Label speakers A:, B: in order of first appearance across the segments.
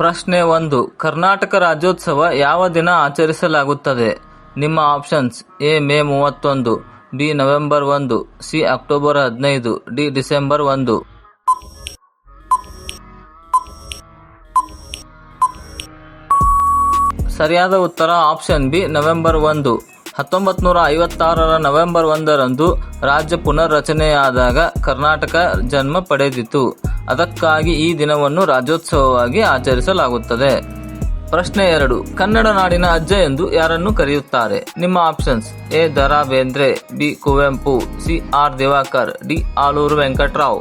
A: ಪ್ರಶ್ನೆ ಒಂದು. ಕರ್ನಾಟಕ ರಾಜ್ಯೋತ್ಸವ ಯಾವ ದಿನ ಆಚರಿಸಲಾಗುತ್ತದೆ? ನಿಮ್ಮ ಆಪ್ಷನ್ಸ್ ಎ, ಮೇ ಮೂವತ್ತೊಂದು, ಬಿ, ನವೆಂಬರ್ ಒಂದು, ಸಿ, ಅಕ್ಟೋಬರ್ ಹದಿನೈದು, ಡಿ, ಡಿಸೆಂಬರ್ ಒಂದು. ಸರಿಯಾದ ಉತ್ತರ ಆಪ್ಷನ್ ಬಿ, ನವೆಂಬರ್ ಒಂದು. ಹತ್ತೊಂಬತ್ತು ನೂರ ಐವತ್ತಾರರ ನವೆಂಬರ್ ಒಂದರಂದು ರಾಜ್ಯ ಪುನರ್ರಚನೆಯಾದಾಗ ಕರ್ನಾಟಕ ಜನ್ಮ ಪಡೆದಿತು. ಅದಕ್ಕಾಗಿ ಈ ದಿನವನ್ನು ರಾಜ್ಯೋತ್ಸವವಾಗಿ ಆಚರಿಸಲಾಗುತ್ತದೆ. ಪ್ರಶ್ನೆ ಎರಡು, ಕನ್ನಡ ನಾಡಿನ ಅಜ್ಜ ಎಂದು ಯಾರನ್ನು ಕರೆಯುತ್ತಾರೆ? ನಿಮ್ಮ options, A Da Ra Bendre B Kuvempu, C R Diwakar, D Alur Venkata Rao.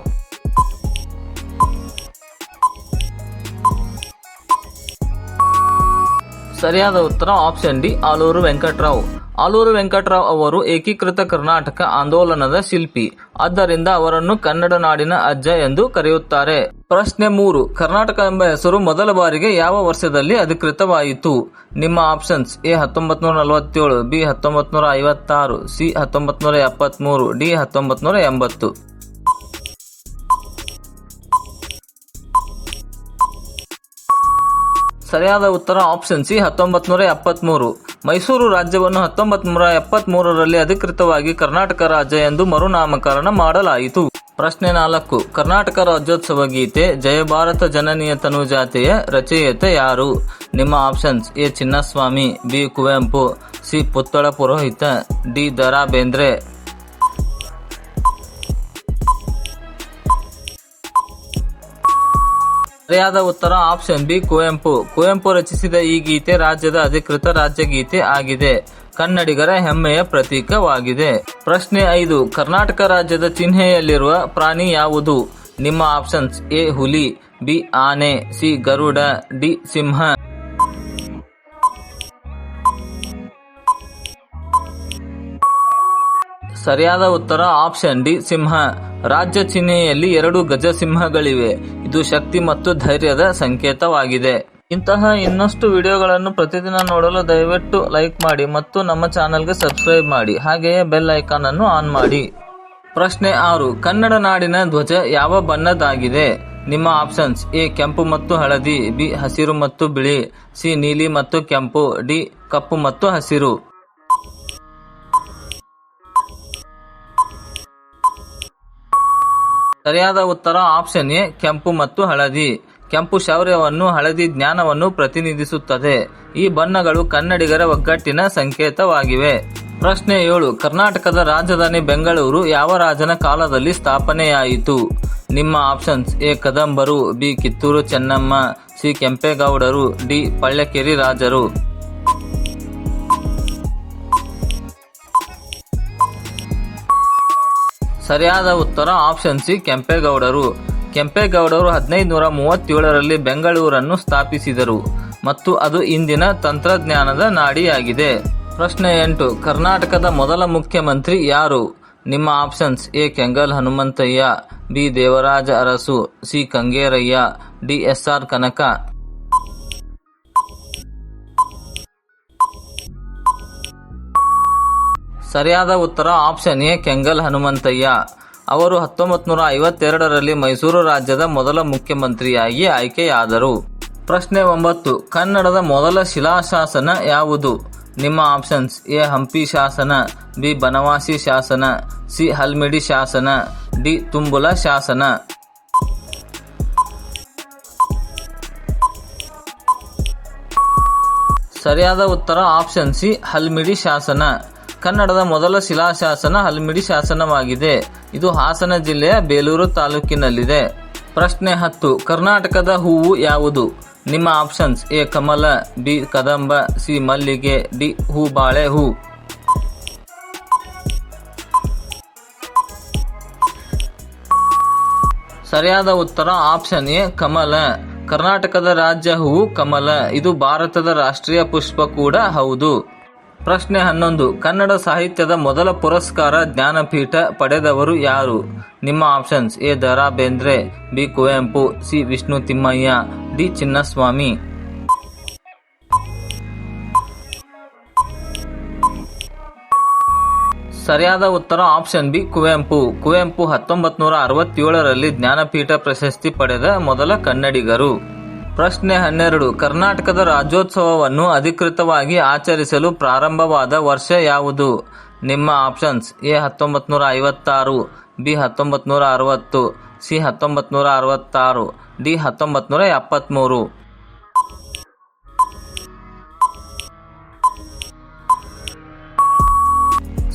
A: ಸರಿಯಾದ ಉತ್ತರ ಆಪ್ಷನ್ ಡಿ ಆಲೂರು ವೆಂಕಟ್ರಾವ್. ಆಲೂರು ವೆಂಕಟರಾವ್ ಅವರು ಏಕೀಕೃತ ಕರ್ನಾಟಕ ಆಂದೋಲನದ ಶಿಲ್ಪಿ. ಆದ್ದರಿಂದ ಅವರನ್ನು ಕನ್ನಡ ನಾಡಿನ ಅಜ್ಜ ಎಂದು ಕರೆಯುತ್ತಾರೆ. ಪ್ರಶ್ನೆ ಮೂರು, ಕರ್ನಾಟಕ ಎಂಬ ಹೆಸರು ಮೊದಲ ಬಾರಿಗೆ ಯಾವ ವರ್ಷದಲ್ಲಿ ಅಧಿಕೃತವಾಯಿತು? ನಿಮ್ಮ ಆಪ್ಷನ್ಸ್, ಎ ಹತ್ತೊಂಬತ್ ನೂರ ನಲವತ್ತೇಳು, ಬಿ ಹತ್ತೊಂಬತ್ ನೂರ ಐವತ್ತಾರು, ಸಿ ಹತ್ತೊಂಬತ್ ನೂರ ಎಪ್ಪತ್ಮೂರು, ಡಿ ಹತ್ತೊಂಬತ್ ನೂರ ಎಂಬತ್ತು. ಸರಿಯಾದ ಉತ್ತರ ಆಪ್ಷನ್ ಸಿ ಹತ್ತೊಂಬತ್ ನೂರ ಎಪ್ಪತ್ಮೂರು. ಮೈಸೂರು ರಾಜ್ಯವನ್ನು ಹತ್ತೊಂಬತ್ತು ನೂರ ಎಪ್ಪತ್ಮೂರರಲ್ಲಿ ಅಧಿಕೃತವಾಗಿ ಕರ್ನಾಟಕ ರಾಜ್ಯ ಎಂದು ಮರುನಾಮಕರಣ ಮಾಡಲಾಯಿತು. ಪ್ರಶ್ನೆ ನಾಲ್ಕು. ಕರ್ನಾಟಕ ರಾಜ್ಯೋತ್ಸವ ಗೀತೆ, ಜಯ ಭಾರತ ಜನನೀಯ ತನುಜಾತೆಯ ರಚಯಿತ ಯಾರು? ನಿಮ್ಮ options A Chinnaswamy, B Kuvempu, C Puttala Purohita, D Da Ra Bendre ಸರಿಯಾದ ಉತ್ತರ ಆಪ್ಷನ್ ಬಿ, ಕುವೆಂಪು. ಕುವೆಂಪು ರಚಿಸಿದ ಈ ಗೀತೆ ರಾಜ್ಯದ ಅಧಿಕೃತ ರಾಜ್ಯಗೀತೆ ಆಗಿದೆ. ಕನ್ನಡಿಗರ ಹೆಮ್ಮೆಯ ಪ್ರತೀಕವಾಗಿದೆ. ಪ್ರಶ್ನೆ ಐದು, ಕರ್ನಾಟಕ ರಾಜ್ಯದ ಚಿಹ್ನೆಯಲ್ಲಿರುವ ಪ್ರಾಣಿ ಯಾವುದು? ನಿಮ್ಮ ಆಪ್ಷನ್ಸ್ ಎ, ಹುಲಿ, ಬಿ, ಆನೆ, ಸಿ, ಗರುಡ, ಡಿ, ಸಿಂಹ. ಸರಿಯಾದ ಉತ್ತರ ಆಪ್ಷನ್ ಡಿ, ಸಿಂಹ. ರಾಜ್ಯ ಚಿಹ್ನೆಯಲ್ಲಿ ಎರಡು ಗಜ ಸಿಂಹಗಳಿವೆ ಇದು ಶಕ್ತಿ ಮತ್ತು ಧೈರ್ಯದ ಸಂಕೇತವಾಗಿದೆ. ಇಂತಹ ಇನ್ನಷ್ಟು ವಿಡಿಯೋಗಳನ್ನು ಪ್ರತಿದಿನ ನೋಡಲು ದಯವಿಟ್ಟು ಲೈಕ್ ಮಾಡಿ ಮತ್ತು ನಮ್ಮ ಚಾನಲ್ಗೆ ಸಬ್ಸ್ಕ್ರೈಬ್ ಮಾಡಿ. ಹಾಗೆಯೇ ಬೆಲ್ ಐಕಾನ್ ಅನ್ನು ಆನ್ ಮಾಡಿ. ಪ್ರಶ್ನೆ ಆರು, ಕನ್ನಡ ನಾಡಿನ ಧ್ವಜ ಯಾವ ಬಣ್ಣದಾಗಿದೆ? ನಿಮ್ಮ ಆಪ್ಷನ್ಸ್, ಎ, ಕೆಂಪು ಮತ್ತು ಹಳದಿ, ಬಿ, ಹಸಿರು ಮತ್ತು ಬಿಳಿ, ಸಿ, ನೀಲಿ ಮತ್ತು ಕೆಂಪು, ಡಿ, ಕಪ್ಪು ಮತ್ತು ಹಸಿರು. ಸರಿಯಾದ ಉತ್ತರ ಆಪ್ಷನ್ ಎ, ಕೆಂಪು ಮತ್ತು ಹಳದಿ. ಕೆಂಪು ಶೌರ್ಯವನ್ನು, ಹಳದಿ ಜ್ಞಾನವನ್ನು ಪ್ರತಿನಿಧಿಸುತ್ತದೆ. ಈ ಬಣ್ಣಗಳು ಕನ್ನಡಿಗರ ಒಗ್ಗಟ್ಟಿನ ಸಂಕೇತವಾಗಿವೆ. ಪ್ರಶ್ನೆ ಏಳು, ಕರ್ನಾಟಕದ ರಾಜಧಾನಿ ಬೆಂಗಳೂರು ಯಾವ ರಾಜನ ಕಾಲದಲ್ಲಿ ಸ್ಥಾಪನೆಯಾಯಿತು? ನಿಮ್ಮ ಆಪ್ಷನ್ಸ್ ಎ, ಕದಂಬರು, ಬಿ, ಕಿತ್ತೂರು ಚೆನ್ನಮ್ಮ, ಸಿ, ಕೆಂಪೇಗೌಡರು, ಡಿ, ಪಳ್ಳಕೇರಿ ರಾಜರು. ಸರಿಯಾದ ಉತ್ತರ ಆಪ್ಷನ್ ಸಿ ಕೆಂಪೇಗೌಡರು. ಕೆಂಪೇಗೌಡರು ಹದಿನೈದು ನೂರ ಮೂವತ್ತೇಳರಲ್ಲಿ ಬೆಂಗಳೂರನ್ನು ಸ್ಥಾಪಿಸಿದರು ಮತ್ತು ಅದು ಇಂದಿನ ತಂತ್ರಜ್ಞಾನದ ನಾಡಿಯಾಗಿದೆ. ಪ್ರಶ್ನೆ ಎಂಟು, ಕರ್ನಾಟಕದ ಮೊದಲ ಮುಖ್ಯಮಂತ್ರಿ ಯಾರು? ನಿಮ್ಮ options A, Kengal Hanumanthaiah, B, Devaraja Arasu, C, Kangeraiah, D, S, R Kanaka. ಸರಿಯಾದ ಉತ್ತರ ಆಪ್ಷನ್ ಎ, ಕೆಂಗಲ್ ಹನುಮಂತಯ್ಯ. ಅವರು ಹತ್ತೊಂಬತ್ತು ನೂರ ಐವತ್ತೆರಡರಲ್ಲಿ ಮೈಸೂರು ರಾಜ್ಯದ ಮೊದಲ ಮುಖ್ಯಮಂತ್ರಿಯಾಗಿ ಆಯ್ಕೆಯಾದರು. ಪ್ರಶ್ನೆ ಒಂಬತ್ತು, ಕನ್ನಡದ ಮೊದಲ ಶಿಲಾಶಾಸನ ಯಾವುದು? ನಿಮ್ಮ ಆಪ್ಷನ್ಸ್ ಎ, ಹಂಪಿ ಶಾಸನ, ಬಿ, ಬನವಾಸಿ ಶಾಸನ, ಸಿ, ಹಲ್ಮಿಡಿ ಶಾಸನ, ಡಿ, ತುಂಬುಲ ಶಾಸನ. ಸರಿಯಾದ ಉತ್ತರ ಆಪ್ಷನ್ ಸಿ, ಹಲ್ಮಿಡಿ ಶಾಸನ. ಕನ್ನಡದ ಮೊದಲ ಶಿಲಾಶಾಸನ ಹಲ್ಮಿಡಿ ಶಾಸನವಾಗಿದೆ. ಇದು ಹಾಸನ ಜಿಲ್ಲೆಯ ಬೇಲೂರು ತಾಲೂಕಿನಲ್ಲಿದೆ. ಪ್ರಶ್ನೆ ಹತ್ತು, ಕರ್ನಾಟಕದ ಹೂವು ಯಾವುದು? ನಿಮ್ಮ ಆಪ್ಷನ್ಸ್ ಎ, ಕಮಲ, ಬಿ, ಕದಂಬ, ಸಿ, ಮಲ್ಲಿಗೆ, ಡಿ, ಹೂ, ಬಾಳೆ, ಹೂ. ಸರಿಯಾದ ಉತ್ತರ ಆಪ್ಷನ್ ಎ, ಕಮಲ. ಕರ್ನಾಟಕದ ರಾಜ್ಯ ಹೂವು ಕಮಲ. ಇದು ಭಾರತದ ರಾಷ್ಟ್ರೀಯ ಪುಷ್ಪ ಕೂಡ ಹೌದು. ಪ್ರಶ್ನೆ ಹನ್ನೊಂದು. ಕನ್ನಡ ಸಾಹಿತ್ಯದ ಮೊದಲ ಪುರಸ್ಕಾರ ಜ್ಞಾನಪೀಠ ಪಡೆದವರು ಯಾರು? ನಿಮ್ಮ options A. Da Ra Bendre B. Kuvempu, C. Vishnu Thimmaiah, D. Chinnaswamy. ಸರಿಯಾದ ಉತ್ತರ ಆಪ್ಷನ್ ಬಿ. ಕುವೆಂಪು. ಕುವೆಂಪು ಹತ್ತೊಂಬತ್ತು ನೂರ ಅರವತ್ತೇಳರಲ್ಲಿ ಜ್ಞಾನಪೀಠ ಪ್ರಶಸ್ತಿ ಪಡೆದ ಮೊದಲ ಕನ್ನಡಿಗರು. ಪ್ರಶ್ನೆ ಹನ್ನೆರಡು. ಕರ್ನಾಟಕದ ರಾಜ್ಯೋತ್ಸವವನ್ನು ಅಧಿಕೃತವಾಗಿ ಆಚರಿಸಲು ಪ್ರಾರಂಭವಾದ ವರ್ಷ ಯಾವುದು? ನಿಮ್ಮ ಆಪ್ಷನ್ಸ್ ಎ ಹತ್ತೊಂಬತ್ತು ನೂರ ಐವತ್ತಾರು, ಬಿ ಹತ್ತೊಂಬತ್ತು ನೂರ ಅರವತ್ತು, ಸಿ ಹತ್ತೊಂಬತ್ತು ನೂರ ಅರವತ್ತಾರು, ಡಿ ಹತ್ತೊಂಬತ್ತು ನೂರ ಎಪ್ಪತ್ತ್ಮೂರು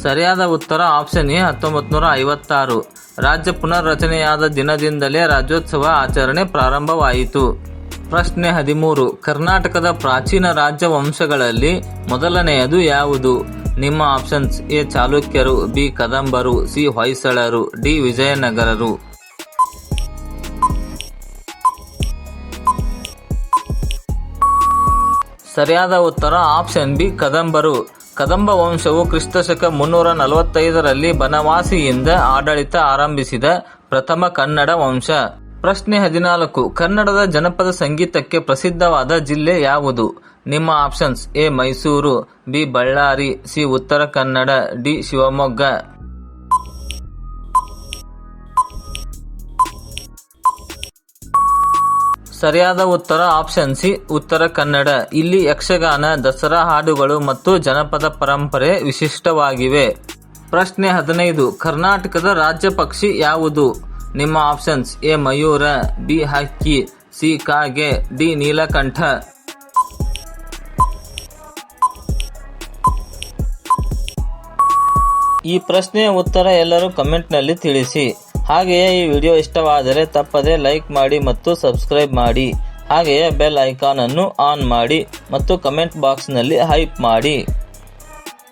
A: ಸರಿಯಾದ ಉತ್ತರ ಆಪ್ಷನ್ ಎ ಹತ್ತೊಂಬತ್ತು ನೂರ ಐವತ್ತಾರು. ರಾಜ್ಯ ಪುನರ್ರಚನೆಯಾದ ದಿನದಿಂದಲೇ ರಾಜ್ಯೋತ್ಸವ ಆಚರಣೆ ಪ್ರಾರಂಭವಾಯಿತು. ಪ್ರಶ್ನೆ ಹದಿಮೂರು. ಕರ್ನಾಟಕದ ಪ್ರಾಚೀನ ರಾಜ್ಯ ವಂಶಗಳಲ್ಲಿ ಮೊದಲನೆಯದು ಯಾವುದು? ನಿಮ್ಮ ಆಪ್ಷನ್ಸ್ ಎ. ಚಾಲುಕ್ಯರು, ಬಿ. ಕದಂಬರು, ಸಿ. ಹೊಯ್ಸಳರು, ಡಿ. ವಿಜಯನಗರರು. ಸರಿಯಾದ ಉತ್ತರ ಆಪ್ಷನ್ ಬಿ. ಕದಂಬರು. ಕದಂಬ ವಂಶವು ಕ್ರಿಸ್ತಶಕ ಮುನ್ನೂರ ನಲವತ್ತೈದರಲ್ಲಿ ಬನವಾಸಿಯಿಂದ ಆಡಳಿತ ಆರಂಭಿಸಿದ ಪ್ರಥಮ ಕನ್ನಡ ವಂಶ. ಪ್ರಶ್ನೆ ಹದಿನಾಲ್ಕು. ಕನ್ನಡದ ಜನಪದ ಸಂಗೀತಕ್ಕೆ ಪ್ರಸಿದ್ಧವಾದ ಜಿಲ್ಲೆ ಯಾವುದು? ನಿಮ್ಮ options A Mysuru, B Ballari, C Uttara Kannada, D Shivamogga. ಸರಿಯಾದ ಉತ್ತರ ಆಪ್ಷನ್ ಸಿ, ಉತ್ತರ ಕನ್ನಡ. ಇಲ್ಲಿ ಯಕ್ಷಗಾನ, ದಸರಾ ಹಾಡುಗಳು ಮತ್ತು ಜನಪದ ಪರಂಪರೆ ವಿಶಿಷ್ಟವಾಗಿವೆ. ಪ್ರಶ್ನೆ ಹದಿನೈದು. ಕರ್ನಾಟಕದ ರಾಜ್ಯ ಪಕ್ಷಿ ಯಾವುದು? ನಿಮ್ಮ ಆಪ್ಷನ್ಸ್ ಎ ಮಯೂರ ಬಿ ಹಕ್ಕಿ ಸಿ ಕಾಗೆ ಡಿ ನೀಲಕಂಠ. ಈ ಪ್ರಶ್ನೆಯ ಉತ್ತರ ಎಲ್ಲರೂ ಕಮೆಂಟ್ನಲ್ಲಿ ತಿಳಿಸಿ. ಹಾಗೆಯೇ ಈ ವಿಡಿಯೋ ಇಷ್ಟವಾದರೆ ತಪ್ಪದೆ ಲೈಕ್ ಮಾಡಿ ಮತ್ತು ಸಬ್ಸ್ಕ್ರೈಬ್ ಮಾಡಿ. ಹಾಗೆಯೇ ಬೆಲ್ ಐಕಾನ್ ಅನ್ನು ಆನ್ ಮಾಡಿ ಮತ್ತು ಕಮೆಂಟ್ ಬಾಕ್ಸ್ನಲ್ಲಿ ಹೈಪ್ ಮಾಡಿ.